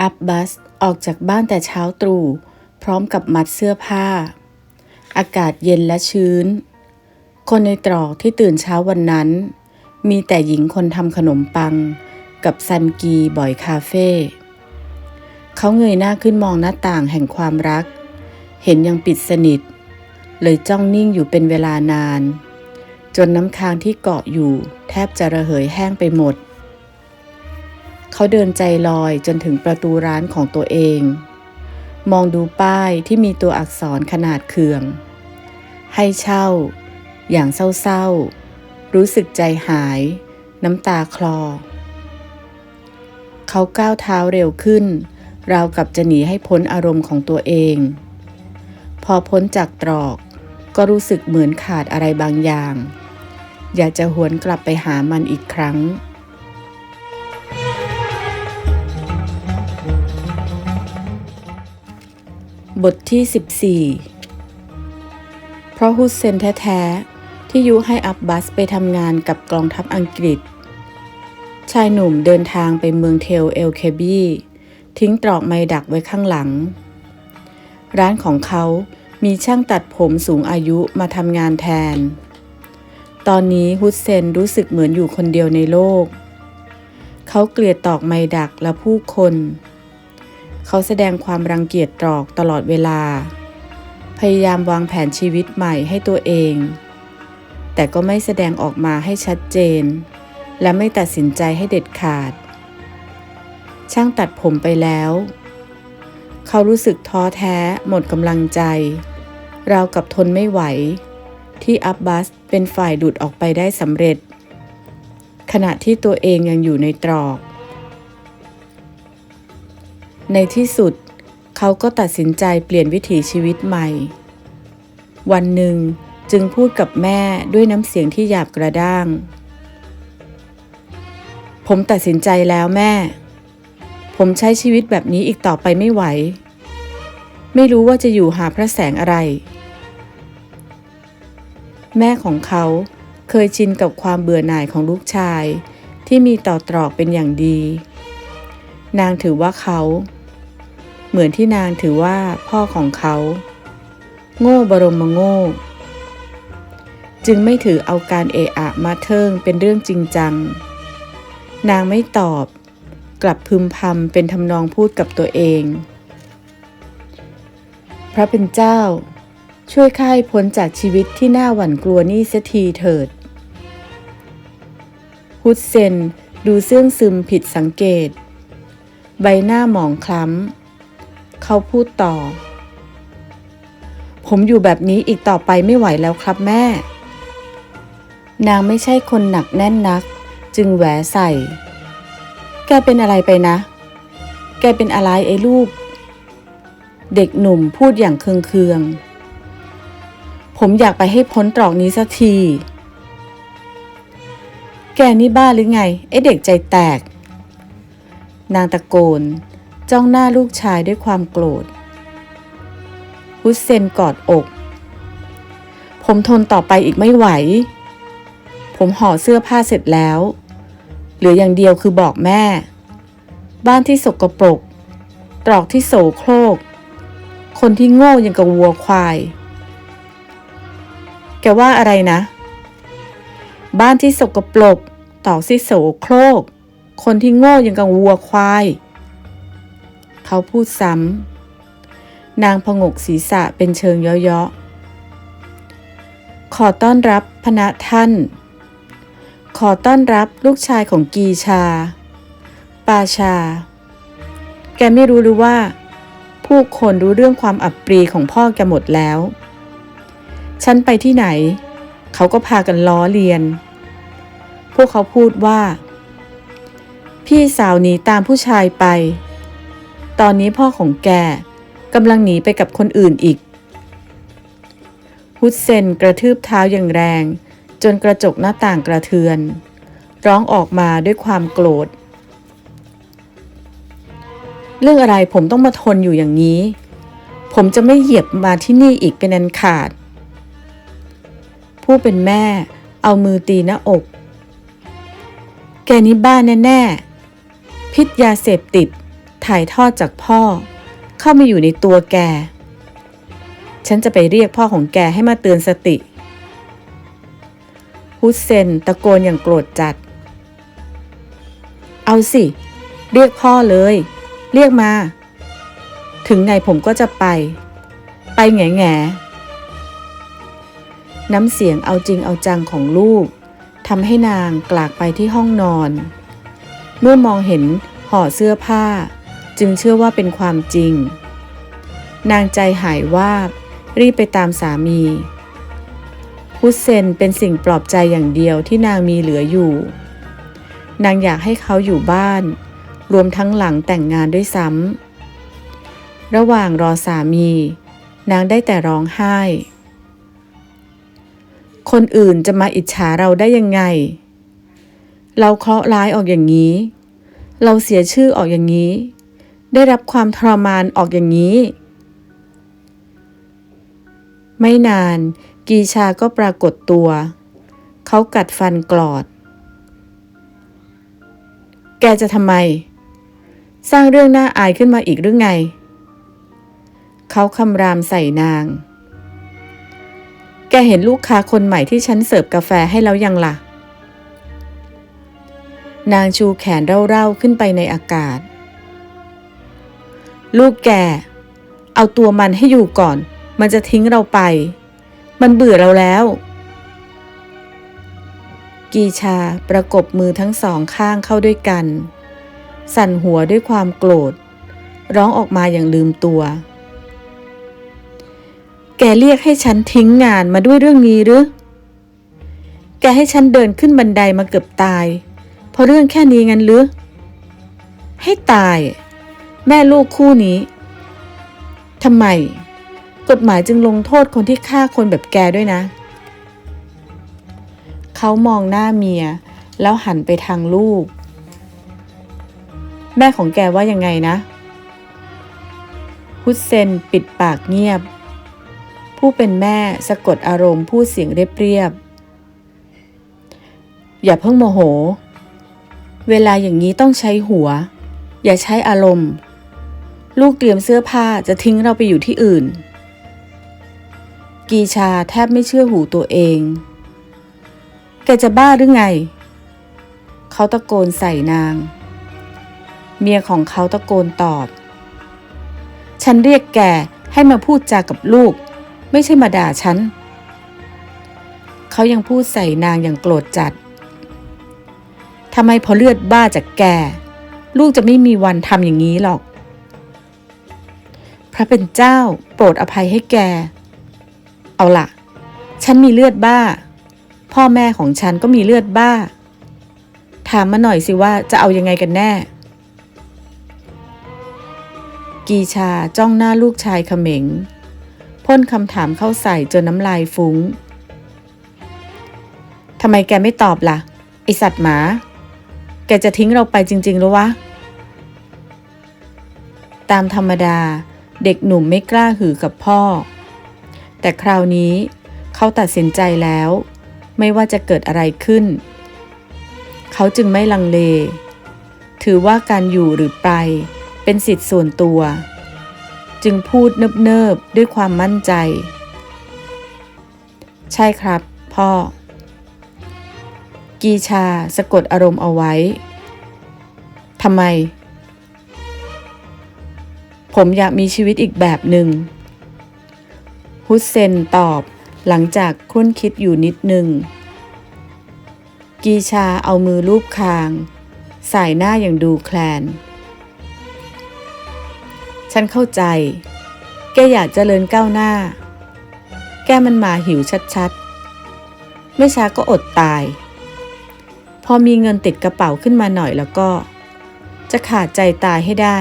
อับบัสออกจากบ้านแต่เช้าตรู่พร้อมกับมัดเสื้อผ้า อากาศเย็นและชื้น คนในตรอกที่ตื่นเช้าวันนั้น มีแต่หญิงคนทำขนมปัง กับซันกีบ่อยคาเฟ่เขาเงยหน้าขึ้นมองหน้าต่างแห่งความรัก เห็นยังปิดสนิท เลยจ้องนิ่งอยู่เป็นเวลานาน จนน้ำค้างที่เกาะอยู่ แทบจะระเหยแห้งไปหมด เขาเดินใจลอยจนถึงประตูร้านของตัวเอง มองดูป้ายที่มีตัวอักษรขนาดเคือง ให้เช่า อย่างเศร้าๆ รู้สึกใจหาย น้ำตาคลอ เขาก้าวเท้าเร็วขึ้น ราวกับจะหนีให้พ้นอารมณ์ของตัวเอง พอพ้นจากตรอกก็รู้สึกเหมือนขาดอะไรบางอย่าง อยากจะหวนกลับไปหามันอีกครั้ง บทที่ 14 เพราะฮุสเซนแท้ๆ ที่ยุให้อับบาสไปทำงานกับกองทัพอังกฤษ ชายหนุ่มเดินทางไปเมืองเทลเอลเคบีทิ้งตรอกไมดักไว้ข้างหลัง ร้านของเขามีช่างตัดผมสูงอายุมาทำงานแทน ตอนนี้ฮุสเซนรู้สึกเหมือนอยู่คนเดียวในโลก เขาเกลียดตอกไมดักและผู้คนเขาแสดงความรังเกียจตรอกตลอดเวลา พยายามวางแผนชีวิตใหม่ให้ตัวเอง แต่ก็ไม่แสดงออกมาให้ชัดเจน และไม่ตัดสินใจให้เด็ดขาด ช่างตัดผมไปแล้ว เขารู้สึกท้อแท้หมดกำลังใจ เรากับทนไม่ไหว ที่อับบาสเป็นฝ่ายดุดออกไปได้สำเร็จ ขณะที่ตัวเองยังอยู่ในตรอก ในที่สุด เขาก็ตัดสินใจเปลี่ยนวิถีชีวิตใหม่ วันหนึ่งจึงพูดกับแม่ด้วยน้ำเสียงที่หยาบกระด้าง ผมตัดสินใจแล้วแม่ ผมใช้ชีวิตแบบนี้อีกต่อไปไม่ไหว ไม่รู้ว่าจะอยู่หาพระแสงอะไร แม่ของเขาเคยชินกับความเบื่อหน่ายของลูกชายที่มีต่อตรอกเป็นอย่างดี นางถือว่าเขา เหมือนที่นางถือว่าพ่อของเขา โง่บรมโง่ จึงไม่ถือเอาการเอะอะมาเทิงเป็นเรื่องจริงจัง นางไม่ตอบ กลับพึมพำเป็นทำนองพูดกับตัวเอง พระเป็นเจ้า ช่วยข้าให้พ้นจากชีวิตที่น่าหวั่นกลัวนี่เสียทีเถิดฮุดเซนดูเสื่องซึมผิดสังเกต ใบหน้าหมองคล้ำ เขาพูดต่อ ผมอยู่แบบนี้อีกต่อไปไม่ไหวแล้วครับแม่ นางไม่ใช่คนหนักแน่นนัก จึงแหวใส่ แกเป็นอะไรไปนะ แกเป็นอะไรไอ้ลูก เด็กหนุ่มพูดอย่างเคืองๆ ผมอยากไปให้พ้นตรอกนี้สักทีแกนี่บ้าหรือไง ไอ้เด็กใจแตก นางตะโกน จ้องหน้าลูกชายด้วยความโกรธ ฮุสเซนกอดอก ผมทนต่อไปอีกไม่ไหว ผมห่อเสื้อผ้าเสร็จแล้ว เหลืออย่างเดียวคือบอกแม่ บ้านที่สกปรก ตรอกที่โสโครก คนที่โง่ยังกับวัวควาย แกว่าอะไรนะ บ้านที่สกปรกตอกที่โสโครก คนที่โง่ยังกับวัวควาย เขาพูดซ้ำ นางพงกศีรษะเป็นเชิงเยาะๆ ขอต้อนรับพนะท่าน ขอต้อนรับลูกชายของกีชา ปาชา แกไม่รู้หรือว่า ผู้คนรู้เรื่องความอับปรีของพ่อแกหมดแล้ว ฉันไปที่ไหน เขาก็พากันล้อเลียน พวกเขาพูดว่า พี่สาวหนีตามผู้ชายไป ตอนนี้พ่อของแกกำลังหนีไปกับคนอื่นอีก ฮุดเซนกระทืบเท้าอย่างแรง จนกระจกหน้าต่างกระเทือน ร้องออกมาด้วยความโกรธ เรื่องอะไรผมต้องมาทนอยู่อย่างนี้ ผมจะไม่เหยียบมาที่นี่อีกเป็นอันขาด ผู้เป็นแม่เอามือตีหน้าอก แกนี่บ้าแน่ๆ พิษยาเสพติด ถ่ายทอดจากพ่อ เข้ามาอยู่ในตัวแก ฉันจะไปเรียกพ่อของแกให้มาเตือนสติ ฮุสเซนตะโกนอย่างโกรธจัด เอาสิ เรียกพ่อเลย เรียกมา ถึงไงผมก็จะไป ไปแง่แง่น้ำเสียงเอาจริงเอาจังของลูกทำให้นางกลากไปที่ห้องนอน เมื่อมองเห็นห่อเสื้อผ้า จึงเชื่อว่าเป็นความจริง นางใจหายวาบ รีบไปตามสามี ฮุสเซนเป็นสิ่งปลอบใจอย่างเดียวที่นางมีเหลืออยู่ นางอยากให้เขาอยู่บ้าน รวมทั้งหลังแต่งงานด้วยซ้ำ ระหว่างรอสามี นางได้แต่ร้องไห้ คนอื่นจะมาอิจฉาเราได้ยังไง เราเคราะห์ร้ายออกอย่างนี้เราเสียชื่อออกอย่างนี้ ได้รับความทรมานออกอย่างนี้ ไม่นานกีชาก็ปรากฏตัว เขากัดฟันกรอด แกจะทำไม สร้างเรื่องน่าอายขึ้นมาอีกหรือไง เขาคำรามใส่นาง แกเห็นลูกค้าคนใหม่ที่ฉันเสิร์ฟกาแฟให้แล้วยังล่ะ นางชูแขนเร่าๆขึ้นไปในอากาศ ลูกแก เอาตัวมันให้อยู่ก่อน มันจะทิ้งเราไป มันเบื่อเราแล้ว กีชาประกบมือทั้งสองข้างเข้าด้วยกัน สั่นหัวด้วยความโกรธ ร้องออกมาอย่างลืมตัว แกเรียกให้ฉันทิ้งงานมาด้วยเรื่องนี้หรือ แกให้ฉันเดินขึ้นบันไดมาเกือบตาย เพราะเรื่องแค่นี้งั้นหรือ ให้ตาย แม่ลูกคู่นี้ทำไม กฎหมายจึงลงโทษคนที่ฆ่าคนแบบแกด้วยนะ เขามองหน้าเมีย แล้วหันไปทางลูก แม่ของแกว่ายังไงนะ ฮุสเซนปิดปากเงียบ ผู้เป็นแม่สะกดอารมณ์พูดเสียงเรียบๆอย่าเพิ่งโมโห เวลาอย่างนี้ต้องใช้หัว อย่าใช้อารมณ์ ลูกเตรียมเสื้อผ้าจะทิ้งเราไปอยู่ที่อื่น กีชาแทบไม่เชื่อหูตัวเอง แกจะบ้าหรือไง เขาตะโกนใส่นาง เมียของเขาตะโกนตอบ ฉันเรียกแกให้มาพูดจากับลูก ไม่ใช่มาด่าฉัน เขายังพูดใส่นางอย่างโกรธจัดทำไมพอเลือดบ้าจากแก ลูกจะไม่มีวันทำอย่างนี้หรอก ระเป็นเจ้า โปรดอภัยให้แก เอาล่ะฉันมีเลือดบ้า พ่อแม่ของฉันก็มีเลือดบ้า ถามมาหน่อยสิว่าจะเอายังไงกันแน่ กีชาจ้องหน้าลูกชายเขม็ง พ่นคำถามเข้าใส่จนน้ำลายฟุง้งทำไมแกไม่ตอบล่ะ ไอสัตว์หมา แกจะทิ้งเราไปจริง ๆ หรือวะ ตามธรรมดา เด็กหนุ่มไม่กล้าหือกับพ่อ แต่คราวนี้เขาตัดสินใจแล้ว ไม่ว่าจะเกิดอะไรขึ้น เขาจึงไม่ลังเล ถือว่าการอยู่หรือไปเป็นสิทธิ์ส่วนตัว จึงพูดเนิบๆด้วยความมั่นใจ ใช่ครับ พ่อ กีชาสะกดอารมณ์เอาไว้ทำไม ผมอยากมีชีวิตอีกแบบหนึ่ง ฮุสเซนตอบ หลังจากครุ่นคิดอยู่นิดหนึ่ง กีชาเอามือลูบคาง สายหน้าอย่างดูแคลน ฉันเข้าใจ แกอยากเจริญก้าวหน้า แกมันมาหิวชัดๆ ไม่ช้าก็อดตาย พอมีเงินติดกระเป๋าขึ้นมาหน่อยแล้วก็ จะขาดใจตายให้ได้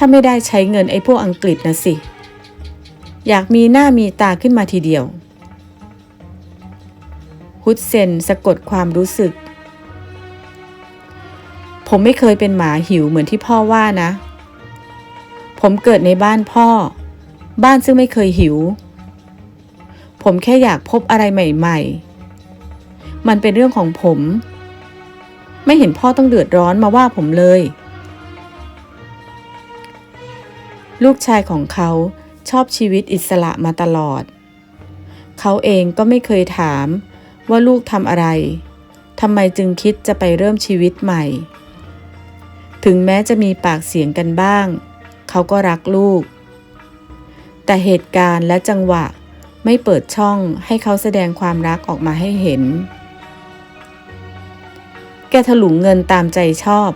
ถ้าไม่ได้ใช้เงินไอ้พวกอังกฤษนะสิ อยากมีหน้ามีตาขึ้นมาทีเดียว ฮุดเซนสะกดความรู้สึก ผมไม่เคยเป็นหมาหิวเหมือนที่พ่อว่านะ ผมเกิดในบ้านพ่อ บ้านซึ่งไม่เคยหิว ผมแค่อยากพบอะไรใหม่ ๆ มันเป็นเรื่องของผม ไม่เห็นพ่อต้องเดือดร้อนมาว่าผมเลย ลูกชายของเขาชอบชีวิตอิสระมาตลอด เขาเองก็ไม่เคยถามว่าลูกทำอะไรทำไมจึงคิดจะไปเริ่มชีวิตใหม่ ถึงแม้จะมีปากเสียงกันบ้าง เขาก็รักลูก แต่เหตุการณ์และจังหวะไม่เปิดช่องให้เขาแสดงความรักออกมาให้เห็น แกถลุงเงินตามใจชอบ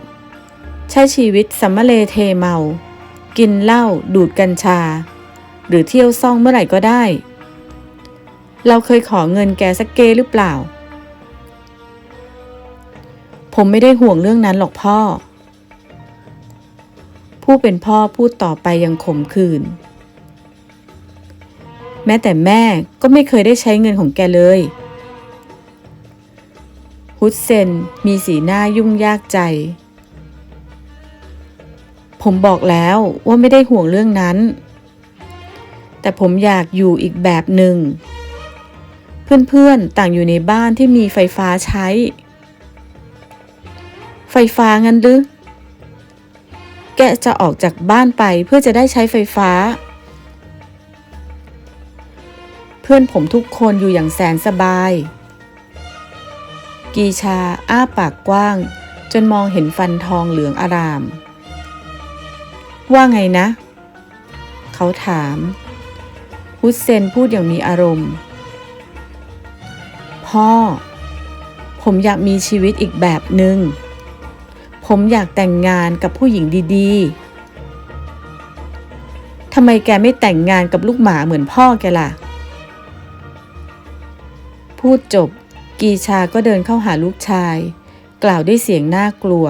ใช้ชีวิตสัมมเลเทเมา กินเหล้าดูดกัญชา หรือเที่ยวซ่องเมื่อไหร่ก็ได้ เราเคยขอเงินแกสักเกหรือเปล่า ผมไม่ได้ห่วงเรื่องนั้นหรอกพ่อ ผู้เป็นพ่อพูดต่อไปยังขมขื่นแม้แต่แม่ก็ไม่เคยได้ใช้เงินของแกเลย ฮุดเซนมีสีหน้ายุ่งยากใจ ผมบอกแล้วว่าไม่ได้ห่วงเรื่องนั้น แต่ผมอยากอยู่อีกแบบหนึ่ง เพื่อนๆต่างอยู่ในบ้านที่มีไฟฟ้าใช้ ไฟฟ้างั้นหรือ แกจะออกจากบ้านไปเพื่อจะได้ใช้ไฟฟ้า เพื่อนผมทุกคนอยู่อย่างแสนสบาย กีชาอ้าปากกว้าง จนมองเห็นฟันทองเหลืองอาราม ว่าไงนะ เขาถาม ฮุสเซนพูดอย่างมีอารมณ์ พ่อ ผมอยากมีชีวิตอีกแบบหนึง่ง ผมอยากแต่งงานกับผู้หญิงดีๆทำไมแกไม่แต่งงานกับลูกหมาเหมือนพ่อแกล่ะ พูดจบ กีชาก็เดินเข้าหาลูกชาย กล่าวด้วยเสียงน่ากลัว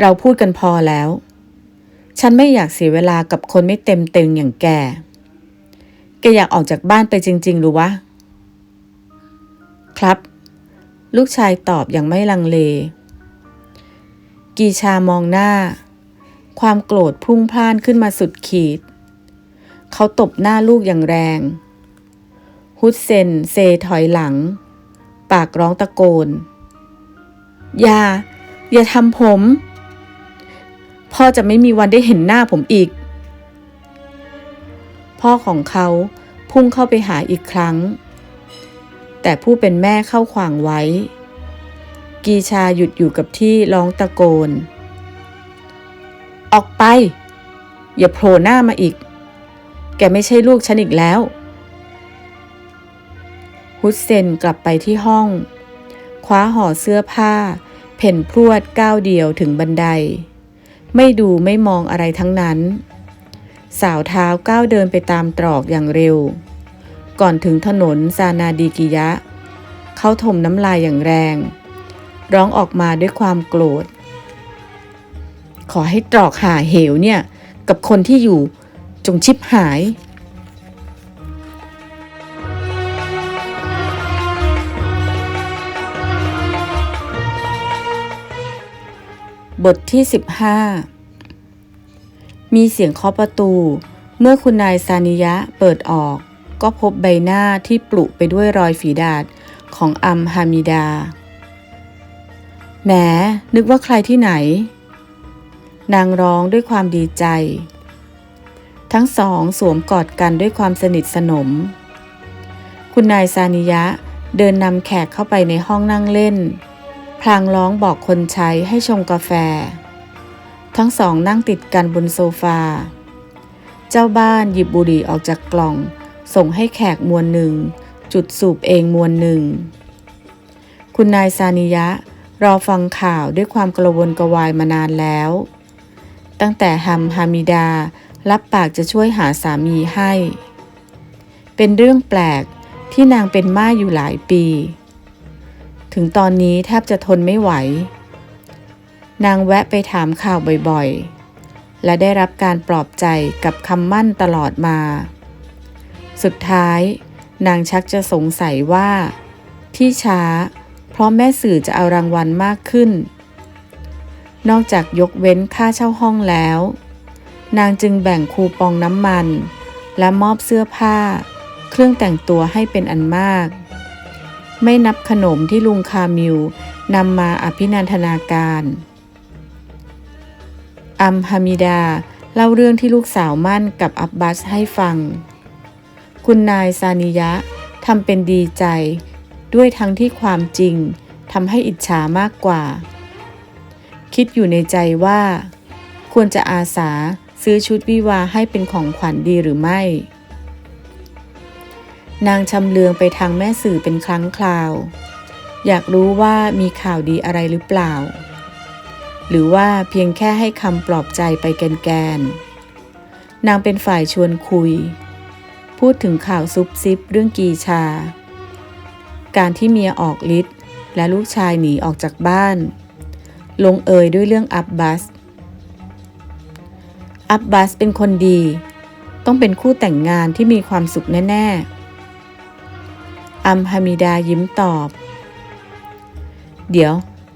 เราพูดกันพอแล้ว ฉันไม่อยากเสียเวลากับคนไม่เต็มเต็งอย่างแก แกอยากออกจากบ้านไปจริง ๆ หรือวะ ครับ ลูกชายตอบอย่างไม่ลังเล กีชามองหน้า ความโกรธพุ่งพล่านขึ้นมาสุดขีด เขาตบหน้าลูกอย่างแรง ฮุดเซนเซถอยหลัง ปากร้องตะโกน อย่า อย่าทำผม พ่อจะไม่มีวันได้เห็นหน้าผมอีก พ่อของเขาพุ่งเข้าไปหาอีกครั้ง แต่ผู้เป็นแม่เข้าขวางไว้ กีชาหยุดอยู่กับที่ร้องตะโกน ออกไป อย่าโผล่หน้ามาอีก แกไม่ใช่ลูกฉันอีกแล้ว ฮุสเซนกลับไปที่ห้อง คว้าห่อเสื้อผ้า เพ่นพรวดก้าวเดียวถึงบันได ไม่ดูไม่มองอะไรทั้งนั้น สาวเท้าก้าวเดินไปตามตรอกอย่างเร็ว ก่อนถึงถนนซานาดีกิยะ เขาถมน้ำลายอย่างแรง ร้องออกมาด้วยความโกรธ ขอให้ตรอกหาเหวเนี่ย กับคนที่อยู่จงชิบหาย บทที่ 15 มีเสียงเคาะประตู เมื่อคุณนายซานิยะเปิดออก ก็พบใบหน้าที่ปลุไปด้วยรอยฝีดาษของอัมฮามิดา แหม นึกว่าใครที่ไหน นางร้องด้วยความดีใจ ทั้งสองสวมกอดกันด้วยความสนิทสนม คุณนายซานิยะเดินนำแขกเข้าไปในห้องนั่งเล่น ลางร้องบอกคนใช้ให้ชงกาแฟ ทั้งสองนั่งติดกันบนโซฟา เจ้าบ้านหยิบบุหรี่ออกจากกล่อง ส่งให้แขกมวลหนึ่ง จุดสูบเองมวลหนึ่ง คุณนายซานิยะ รอฟังข่าวด้วยความกระวนกระวายมานานแล้ว ตั้งแต่ฮัมฮามิดารับปากจะช่วยหาสามีให้ เป็นเรื่องแปลกที่นางเป็นม่าอยู่หลายปี ถึงตอนนี้แทบจะทนไม่ไหว นางแวะไปถามข่าวบ่อยๆ และได้รับการปลอบใจกับคำมั่นตลอดมา สุดท้าย นางชักจะสงสัยว่า ที่ช้า เพราะแม่สื่อจะเอารางวัลมากขึ้น นอกจากยกเว้นค่าเช่าห้องแล้ว นางจึงแบ่งคูปองน้ำมัน และมอบเสื้อผ้า เครื่องแต่งตัวให้เป็นอันมาก ไม่นับขนมที่ลุงคามิลนำมาอภินันทนาการ อัมฮามิดาเล่าเรื่องที่ลูกสาวมั่นกับอับบาสให้ฟัง คุณนายซานิยะทำเป็นดีใจ ด้วยทั้งที่ความจริงทำให้อิจฉามากกว่า คิดอยู่ในใจว่า ควรจะอาสาซื้อชุดวิวาให้เป็นของขวัญดีหรือไม่ นางชำเลืองไปทางแม่สื่อเป็นครั้งคราว อยากรู้ว่ามีข่าวดีอะไรหรือเปล่า หรือว่าเพียงแค่ให้คำปลอบใจไปแกนๆนางเป็นฝ่ายชวนคุย พูดถึงข่าวซุบซิบเรื่องกีชา การที่เมียออกฤทธิ์และลูกชายหนีออกจากบ้าน ลงเอยด้วยเรื่องอับบัส อับบัสเป็นคนดี ต้องเป็นคู่แต่งงานที่มีความสุขแน่ ๆ อัมฮามิดายิ้มตอบ เดี๋ยว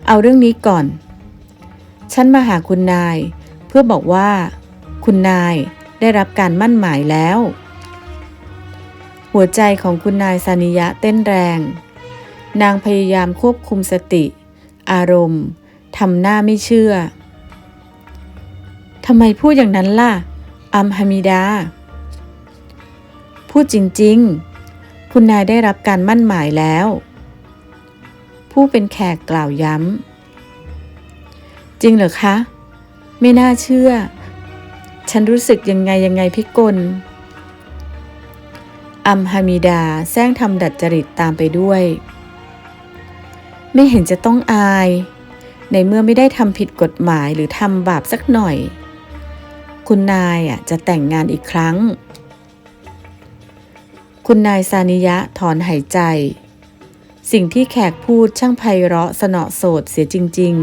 เอาเรื่องนี้ก่อน ฉันมาหาคุณนาย เพื่อบอกว่า คุณนายได้รับการมั่นหมายแล้ว หัวใจของคุณนายซานิยะเต้นแรง นางพยายามควบคุมสติ อารมณ์ทำหน้าไม่เชื่อ ทำไมพูดอย่างนั้นล่ะ อัมฮามิดา พูดจริง ๆ คุณนายได้รับการมั่นหมายแล้ว ผู้เป็นแขกกล่าวย้ำ จริงเหรอคะ ไม่น่าเชื่อ ฉันรู้สึกยังไงยังไงพิกล อัมฮามิดาแซงทำดัดจริตตามไปด้วย ไม่เห็นจะต้องอาย ในเมื่อไม่ได้ทำผิดกฎหมายหรือทำบาปสักหน่อย คุณนายอะจะแต่งงานอีกครั้ง คุณนายซานิยะถอนหายใจ สิ่งที่แขกพูดช่างไพเราะสนอโสดเสียจริง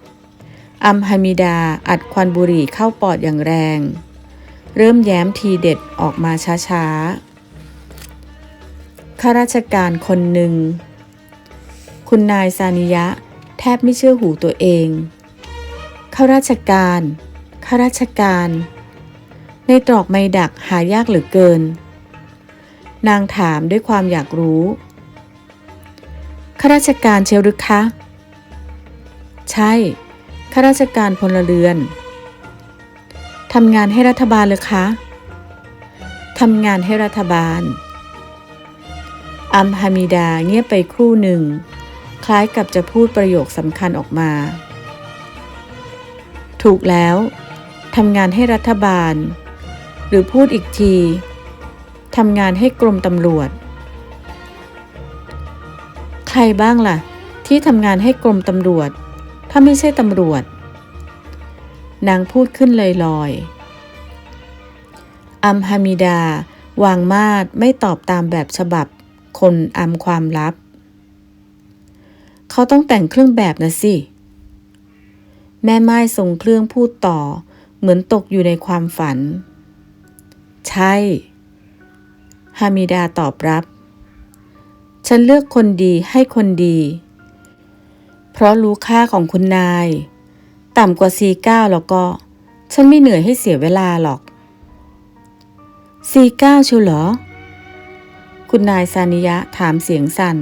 ๆ อัมฮามิดาอัดควันบุหรี่เข้าปอดอย่างแรง เริ่มแย้มทีเด็ดออกมาช้า ๆ ข้าราชการคนหนึ่ง คุณนายซานิยะแทบไม่เชื่อหูตัวเอง ข้าราชการ ข้าราชการ ในตรอกไมดักหายากเหลือเกิน นางถามด้วยความอยากรู้ข้าราชการเชลหรือคะ ใช่ข้าราชการพลเรือนทำงานให้รัฐบาลเลยคะทำงานให้รัฐบาล อัมฮามิดาเงียบไปครู่หนึ่ง คล้ายกับจะพูดประโยคสำคัญออกมา ถูกแล้วทำงานให้รัฐบาล หรือพูดอีกที ทำงานให้กรมตำรวจ ใครบ้างล่ะ ที่ทำงานให้กรมตำรวจ ถ้าไม่ใช่ตำรวจ นางพูดขึ้นลอยๆอัมฮามิดา วางมาดไม่ตอบตามแบบฉบับ คนอัมความลับ เขาต้องแต่งเครื่องแบบนะสิ แม่ไม้ทรงเครื่องพูดต่อ เหมือนตกอยู่ในความฝัน ใช่ ฮามิดาตอบรับ ฉันเลือกคนดีให้คนดี เพราะรู้ค่าของคุณนาย ต่ำกว่า C9 แล้วก็ ฉันไม่เหนื่อยให้เสียเวลาหรอก C9 ชิวเหรอ คุณนายซานิยะถามเสียงสั่น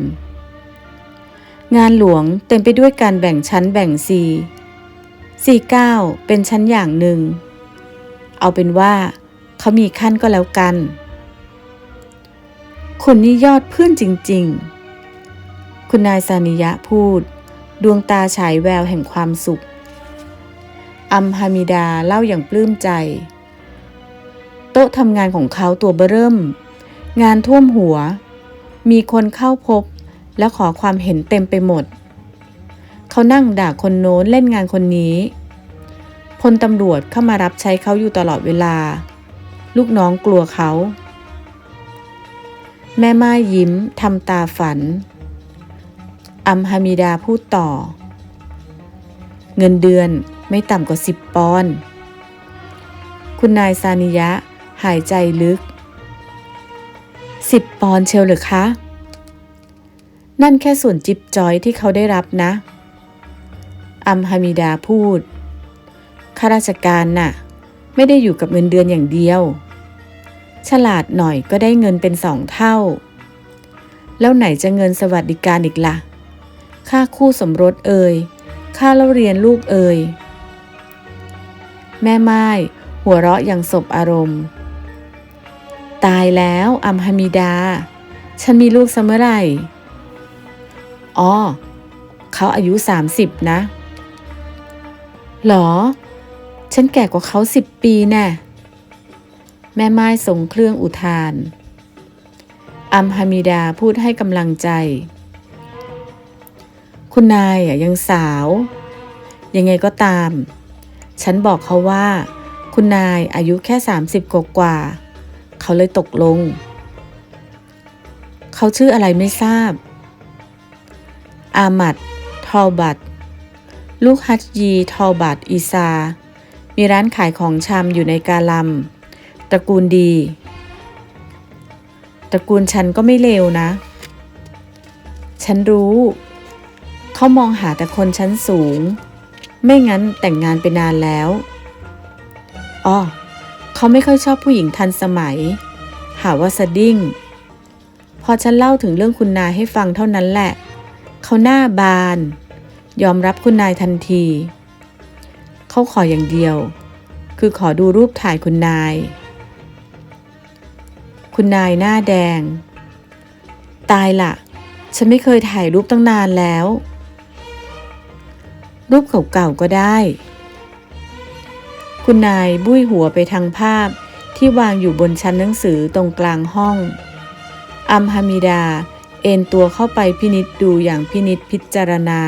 งานหลวงเต็มไปด้วยการแบ่งชั้นแบ่ง C C9 เป็นชั้นอย่างหนึ่ง เอาเป็นว่าเขามีขั้นก็แล้วกัน คนนี้ยอดเพื่อนจริง ๆ คุณนายซานิยะพูด ดวงตาฉายแววแห่งความสุข อัมฮามิดาเล่าอย่างปลื้มใจ โต๊ะทำงานของเขาตัวเบเริ่ม งานท่วมหัว มีคนเข้าพบและขอความเห็นเต็มไปหมด เขานั่งด่าคนโน้นเล่นงานคนนี้ พลตำรวจเข้ามารับใช้เขาอยู่ตลอดเวลา ลูกน้องกลัวเขา แม่ไม้ยิ้มทำตาฝัน อัมฮามิดาพูดต่อ เงินเดือนไม่ต่ำกว่าสิบปอนด์คุณนายซานิยะหายใจลึกสิบปอนด์เชลหรือคะ นั่นแค่ส่วนจิบจอยที่เขาได้รับนะ อัมฮามิดาพูดข้าราชการน่ะ ไม่ได้อยู่กับเงินเดือนอย่างเดียว ฉลาดหน่อยก็ได้เงินเป็นสองเท่า แล้วไหนจะเงินสวัสดิการอีกละ่ะ ค่าคู่สมรสเอ่ย ค่าเล่าเรียนลูกเอ่ย แม่ไม้หัวเราะอย่างสบอารมณ์ ตายแล้วอัมฮามิดา ฉันมีลูกเสมอไหร่อ๋อเขาอายุสามสิบนะ หรอ ฉันแก่กว่าเขาสิบปีแน่ ม่ไม้ส่งเครื่องอุทาน อัมฮามิดาพูดให้กำลังใจ คุณนายยังสาว ยังไงก็ตาม ฉันบอกเขาว่า คุณนายอายุแค่สามสิบกว่า เขาเลยตกลง เขาชื่ออะไรไม่ทราบ อามัด ทอบัตลูกฮัจยี ทอบัตอีซา มีร้านขายของชำอยู่ในกาลัม ตระกูลดี ตระกูลฉันก็ไม่เลวนะ ฉันรู้ เขามองหาแต่คนชั้นสูง ไม่งั้นแต่งงานไปนานแล้วอ๋อเขาไม่ค่อยชอบผู้หญิงทันสมัย หาว่าสดิ้ง พอฉันเล่าถึงเรื่องคุณนายให้ฟังเท่านั้นแหละ เขาหน้าบาน ยอมรับคุณนายทันที เขาขออย่างเดียว คือขอดูรูปถ่ายคุณนาย คุณนายหน้าแดง ตายละฉันไม่เคยถ่ายรูปตั้งนานแล้ว รูปเก่าๆก็ได้ คุณนายบุ้ยหัวไปทางภาพที่วางอยู่บนชั้นหนังสือตรงกลางห้อง อัมฮามิดา เอนตัวเข้าไปพินิษดูอย่างพินิษพิจารณา